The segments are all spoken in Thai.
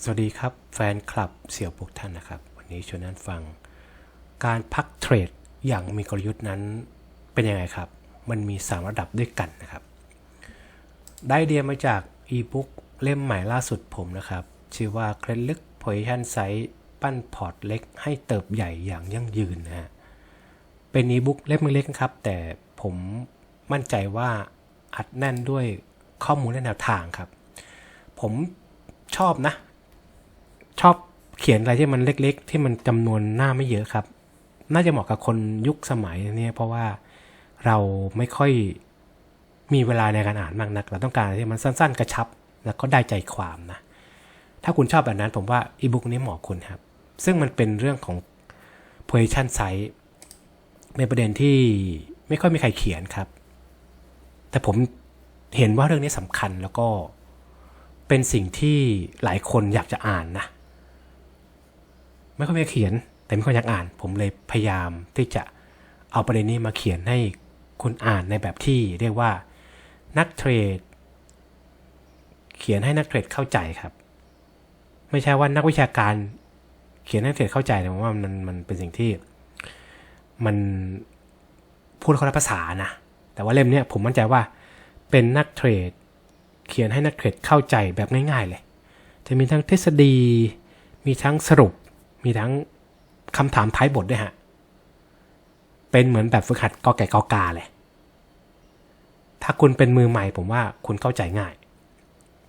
สวัสดีครับแฟนคลับเสี่ยวพวกท่านนะครับ วันนี้ชวนนั้นฟัง การพักเทรดอย่างมีกลยุทธ์นั้นเป็นยังไงครับ มันมี 3 ระดับด้วยกันนะครับ ได้เดียมาจากอีบุ๊กเล่มใหม่ล่าสุดผมนะครับ ชื่อว่าเคล็ดลึก position size ปั้นพอร์ตเล็กให้เติบใหญ่อย่างยั่งยืนนะฮะเป็นอีบุ๊กเล่มเล็กครับ แต่ผมมั่นใจว่าอัดแน่นด้วยข้อมูลและแนวทางครับ ผมชอบนะ ชอบเขียนอะไรที่มันเล็ก ๆ ที่มันจำนวนหน้าไม่เยอะครับ น่าจะเหมาะกับคนยุคสมัยนี้เพราะว่าเราไม่ค่อยมีเวลาในการอ่านมากนัก เราต้องการอะไรที่มันสั้น ๆ กระชับ แล้วก็ได้ใจความนะ ถ้าคุณชอบแบบนั้นผมว่าอีบุ๊กนี้เหมาะคุณครับ ซึ่งมันเป็นเรื่องของ position size เป็นประเด็นที่ไม่ค่อยมีใครเขียนครับ แต่ผมเห็นว่าเรื่องนี้สำคัญแล้วก็เป็นสิ่งที่หลายคนอยากจะอ่านนะ ไม่ค่อยมีเขียน แต่ไมีคนอยอยากอ่าน ผมเลยพยายามที่จะเอาประเด็นนี้มาเขียนให้คุณอ่านในแบบที่เรียกว่านักเทรด เขียนให้นักเทรดเข้าใจครับ ไม่ใช่ว่านักวิชาการเขียนให้นักเทรดเข้าใจแต่ผมว่ามันมันเป็นสิ่งที่ มันพูดคนละภาษานะแต่ว่าเล่มนี้ผมมั่นใจว่าเป็นนักเทรด เขียนให้นักเทรดเข้าใจแบบง่ายๆเลย จะมีทั้งทฤษฎี มีทั้งสรุป มีทั้งคำถามท้ายบทด้วยฮะ เป็นเหมือนแบบฝึกหัดกอแก่กอกาเลย ถ้าคุณเป็นมือใหม่ผมว่าคุณเข้าใจง่าย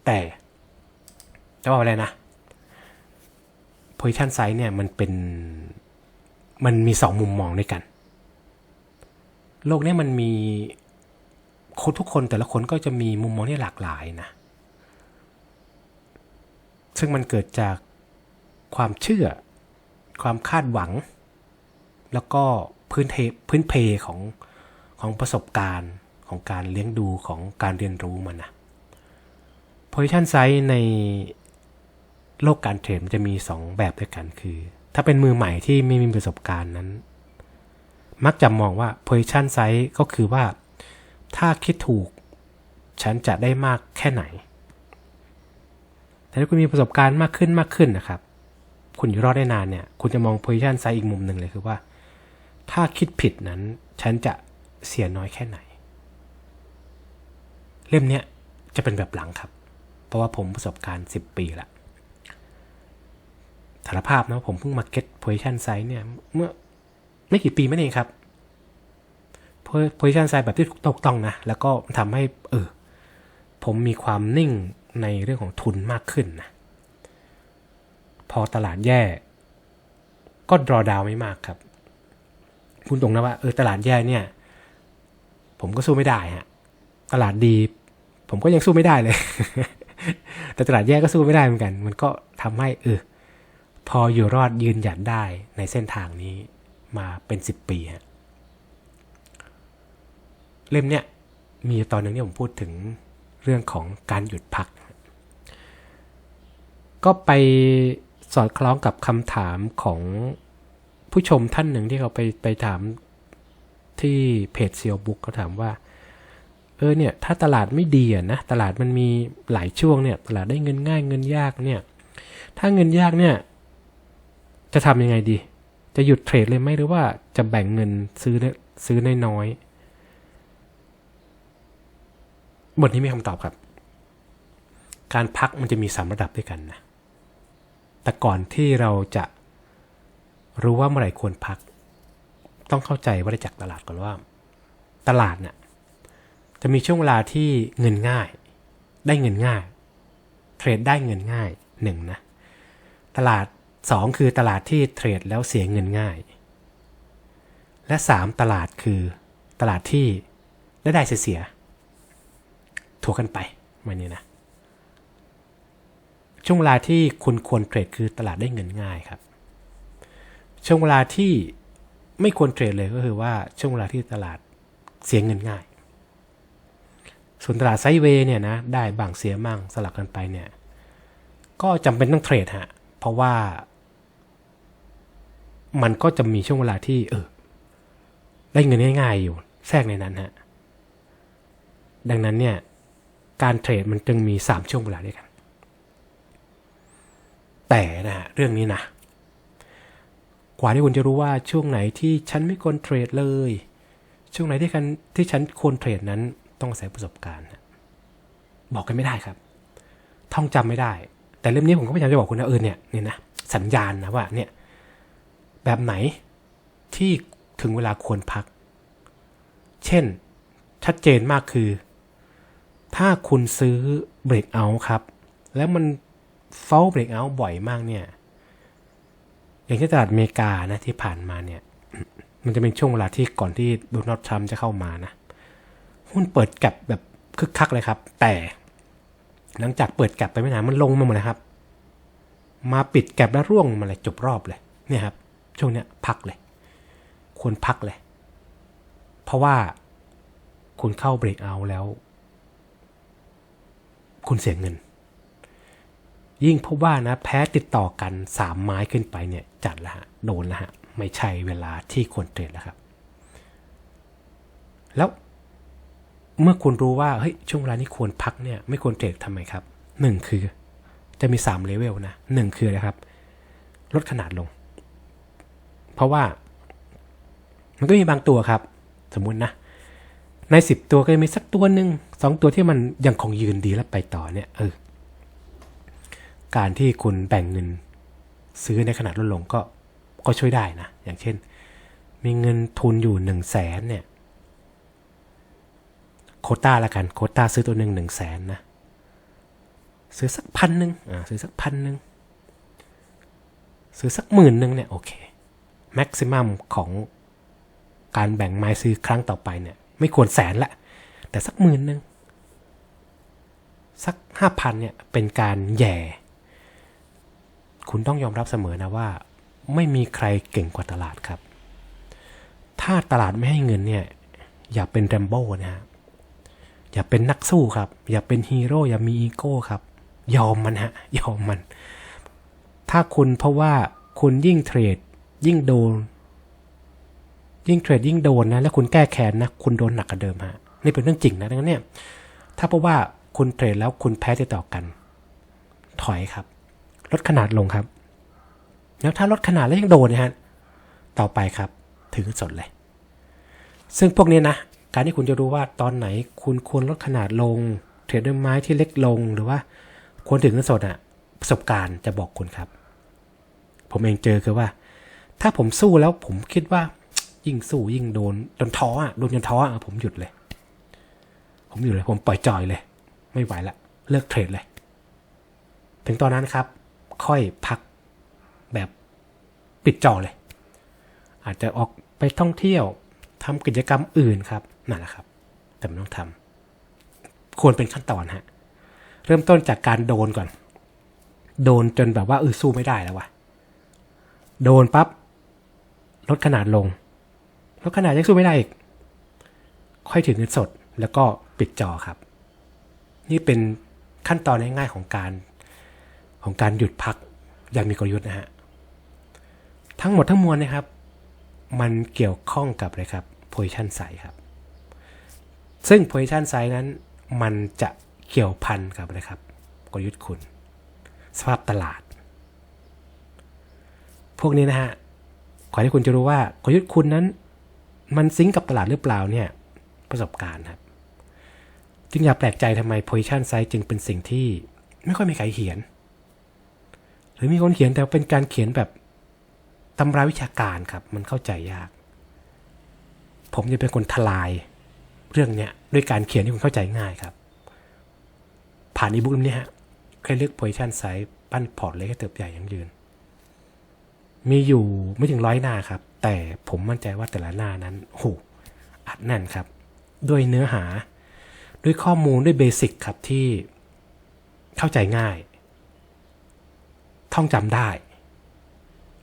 แต่จะว่าอะไรนะ position size เนี่ยมันเป็น มันมีสองมุมมองด้วยกัน โลกนี้มันมีคนทุกคนแต่ละคนก็จะมีมุมมองที่หลากหลายนะ ซึ่งมันเกิดจากความเชื่อ ความคาดหวัง แล้วก็พื้นเทพื้นเพของของประสบการณ์ของการเลี้ยงดูของการเรียนรู้มันนะ position size ในโลกการเทรดมันจะมี 2 แบบด้วยกันคือ ถ้าเป็นมือใหม่ที่ไม่มีประสบการณ์นั้น มักจะมองว่า position size ก็คือว่า ถ้าคิดถูกฉันจะได้มากแค่ไหน แต่ถ้าคุณมีประสบการณ์มากขึ้นมากขึ้นนะครับ คุณอยู่รอดได้นานเนี่ย คุณจะมอง position size อีกมุมหนึ่งเลยคือว่า ถ้าคิดผิดนั้น ฉันจะเสียน้อยแค่ไหน เล่มเนี้ยจะเป็นแบบหลังครับ เพราะว่าผมประสบการณ์ 10 ปีละสารภาพนะผมเพิ่งมาเก็ต position size เนี่ย เมื่อไม่กี่ปีไม่เองครับ position size แบบที่ถูกต้องนะ แล้วก็ทำให้ เออ ผมมีความนิ่งในเรื่องของทุนมากขึ้นนะ พอตลาดแย่ ก็ดรอดาวไม่มากครับพูดตรงนะว่าเออตลาดแย่เนี่ย ผมก็สู้ไม่ได้ฮะตลาดดี ผมก็ยังสู้ไม่ได้เลย แต่ตลาดแย่ก็สู้ไม่ได้เหมือนกัน มันก็ทำให้เออพออยู่รอดยืนหยัดได้ในเส้นทางนี้มาเป็นสิบปีฮะเล่มเนี้ยมีตอนหนึ่งที่ผมพูดถึงเรื่องของการหยุดพัก ก็ไป สอดคล้องกับคำถามของผู้ชมท่านหนึ่งที่เขาไปไปถามที่เพจเซียวบุ๊กเขาถามว่า เออเนี่ย ถ้าตลาดไม่ดีอะนะ ตลาดมันมีหลายช่วงเนี่ย ตลาดได้เงินง่ายเงินยากเนี่ย ถ้าเงินยากเนี่ย จะทำยังไงดี จะหยุดเทรดเลยไหมหรือว่าจะแบ่งเงินซื้อซื้อน้อยๆบทนี้มีคำตอบครับ การพักมันจะมีสามระดับด้วยกันนะ แต่ก่อนที่เราจะรู้ว่าเมื่อไหร่ควรพัก ต้องเข้าใจว่าจากตลาดก่อนว่า ตลาดเนี่ยจะมีช่วงเวลาที่เงินง่าย ได้เงินง่าย เทรดได้เงินง่ายหนึ่งนะ ตลาดสองคือตลาดที่เทรดแล้วเสียเงินง่าย และสามตลาดคือตลาดที่ได้ได้เสียถูกกันไปมันนี้นะ ช่วงเวลาที่คุณควรเทรดคือตลาดได้เงินง่ายครับ ช่วงเวลาที่ไม่ควรเทรดเลยก็คือว่าช่วงเวลาที่ตลาดเสียเงินง่าย ส่วนตลาดไซด์เวย์เนี่ยนะได้บางเสียมั่งสลับกันไปเนี่ยก็จำเป็นต้องเทรดฮะเพราะว่า มันก็จะมีช่วงเวลาที่เออได้เงินง่ายๆอยู่แทรกในนั้นฮะดังนั้นเนี่ยการเทรดมันจึงมี 3 ช่วงเวลาด้วยกัน แต่นะเรื่องนี้นะกว่าที่คุณจะรู้ว่าช่วงไหนที่ฉันไม่ควรเทรดเลย ช่วงไหนที่ฉันที่ฉันควรเทรดนั้นต้องอาศัยประสบการณ์บอกกันไม่ได้ครับ ท่องจำไม่ได้ แต่เล่มนี้ผมก็พยายามจะบอกคุณนะเออเนี่ยเนี่ยนะสัญญาณนะว่าเนี่ยแบบไหนที่ถึงเวลาควรพัก เช่น ชัดเจนมากคือ ถ้าคุณซื้อเบรกเอาครับ แล้วมัน เฝ้าเบรกเอาบ่อยมากเนี่ย อย่างที่ตลาดอเมริกานะที่ผ่านมาเนี่ย มันจะเป็นช่วงเวลาที่ก่อนที่โดนัลด์ทรัมป์จะเข้ามานะ หุ้นเปิดแก็บแบบคึกคักเลยครับ แต่หลังจากเปิดแก็บไปไม่นานมันลงมาหมดเลยครับ มาปิดแก็บแล้วร่วงมาเลยจบรอบเลย เนี่ยครับ ช่วงเนี้ยพักเลย ควรพักเลย เพราะว่าคุณเข้าเบรกเอาแล้ว คุณเสียเงิน ยิ่งพบว่านะแพ้ติดต่อกันสามไม้ขึ้นไปเนี่ยจัดล้วฮะโดนล้วฮะไม่ใช่เวลาที่ควรเทรดแล้วครับ แล้วเมื่อคุณรู้ว่าเฮ้ยช่วงเวลานี้ควรพักเนี่ยไม่ควรเทรดทำไมครับหนึ่งคือจะมี3เลเวลนะหนึ่งคืออะครับ ลดขนาดลง เพราะว่ามันก็มีบางตัวครับ สมมุตินะ ใน 10 ตัวก็จะมีสักตัวหนึ่งสองตัวที่มันยังคงยืนดีแล้วไปต่อเนี่ยเออ การที่คุณแบ่งเงินซื้อในขนาดลดลงก็ก็ช่วยได้นะ อย่างเช่น มีเงินทุนอยู่1นึ่งแสนเนี่ย โคต้าละกัน โคต้าซื้อตัวหนึ่งหนึ่งแสนนะ ซื้อสักพันหนึ่งอ่าซื้อสักพันหนึ่งซื้อสักหมื่นหนึ่งเนี่ย โอเคแม็กซิมัมของการแบ่งไม้ซื้อครั้งต่อไปเนี่ย ไม่ควรแสนละ แต่สักหมื่นหนึ่งสักห้าพันเนี่ย เป็นการแย่ คุณต้องยอมรับเสมอนะว่า ไม่มีใครเก่งกว่าตลาดครับ ถ้าตลาดไม่ให้เงินเนี่ย อย่าเป็นแรมโบ้นะฮะอย่าเป็นนักสู้ครับ อย่าเป็นฮีโร่อย่ามีอีโก้ครับ ยอมมันฮะ ยอมมัน ถ้าคุณเพราะว่าคุณยิ่งเทรด ยิ่งโดน ยิ่งเทรดยิ่งโดนนะ แล้วคุณแก้แค้นนะ คุณโดนหนักกว่าเดิมฮะนี่เป็นเรื่องจริงนะดังนั้นเนี่ย ถ้าเพราะว่าคุณเทรดแล้วคุณแพ้ติดต่อกัน ถอยครับ ลดขนาดลงครับ แล้วถ้าลดขนาดแล้วยังโดนนะฮะต่อไปครับถือสดเลย ซึ่งพวกนี้นะการที่คุณจะรู้ว่าตอนไหนคุณควรลดขนาดลง เทรดด้วยไม้ที่เล็กลงหรือว่าควรถือเงินสดอะประสบการณ์จะบอกคุณครับ ผมเองเจอคือว่า ถ้าผมสู้แล้วผมคิดว่า ยิ่งสู้ยิ่งโดนจนท้ออะโดนจนท้ออะผมหยุดเลย ผมหยุดเลย ผมปล่อยจอยเลย ไม่ไหวละเลิกเทรดเลย ถึงตอนนั้นครับ ค่อยพักแบบปิดจอเลย อาจจะออกไปท่องเที่ยวทำกิจกรรมอื่นครับนั่นแหละครับ แต่ไม่ต้องทำควรเป็นขั้นตอนฮะเริ่มต้นจากการโดนก่อน โดนจนแบบว่าเออสู้ไม่ได้แล้ววะโดนปั๊บลดขนาดลงลดขนาดยังสู้ไม่ได้อีก ค่อยถึงเงินสดแล้วก็ปิดจอครับ นี่เป็นขั้นตอนง่ายๆของการ ของการหยุดพักอย่างมีกลยุทธ์นะฮะทั้งหมดทั้งมวลนะครับ มันเกี่ยวข้องกับอะไรครับ position s i z ครับ ซึ่ง position s i z นั้นมันจะเกี่ยวพันกับอะไรครับกลยุทธ์คุณ สภาพตลาด พวกนี้นะฮะขอให้คุณจะรู้ว่ากลยุทธ์คุณนั้น มันซิงกับตลาดหรือเปล่าเนี่ยประสบการณ์ครับจึงอย่าแปลกใจทำไม position s i z จึงเป็นสิ่งที่ไม่ค่อยมีใครเขียน รือมีคนเขียนแต่เป็นการเขียนแบบตำราวิชาการครับ มันเข้าใจยาก ผมจะเป็นคนทลายเรื่องเนี้ยด้วยการเขียนที่คุณเข้าใจง่ายครับ ผ่านอีบุ๊กเล่มนี้ฮะเคยเลือก position size ปั้นพอร์ตเล็กให้เติบใหญ่ยังยืน มีอยู่ไม่ถึงร้อยหน้าครับ แต่ผมมั่นใจว่าแต่ละหน้านั้นโหอัดแน่นครับ ด้วยเนื้อหา ด้วยข้อมูลด้วยเบสิกครับที่เข้าใจง่าย ท่องจำได้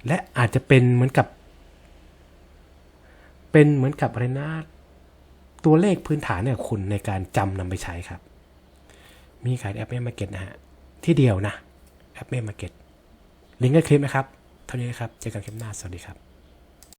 และอาจจะเป็นเหมือนกับ เป็นเหมือนกับอะไรนะตัวเลขพื้นฐานเนี่ยคุณในการจำนำไปใช้ครับ มีขายแอปเมมาเก็ตนะฮะ ที่เดียวนะ แอปเมมาเก็ตลิงก์ในคลิปนะครับ เท่านี้นะครับ เจอกันคลิปหน้า สวัสดีครับ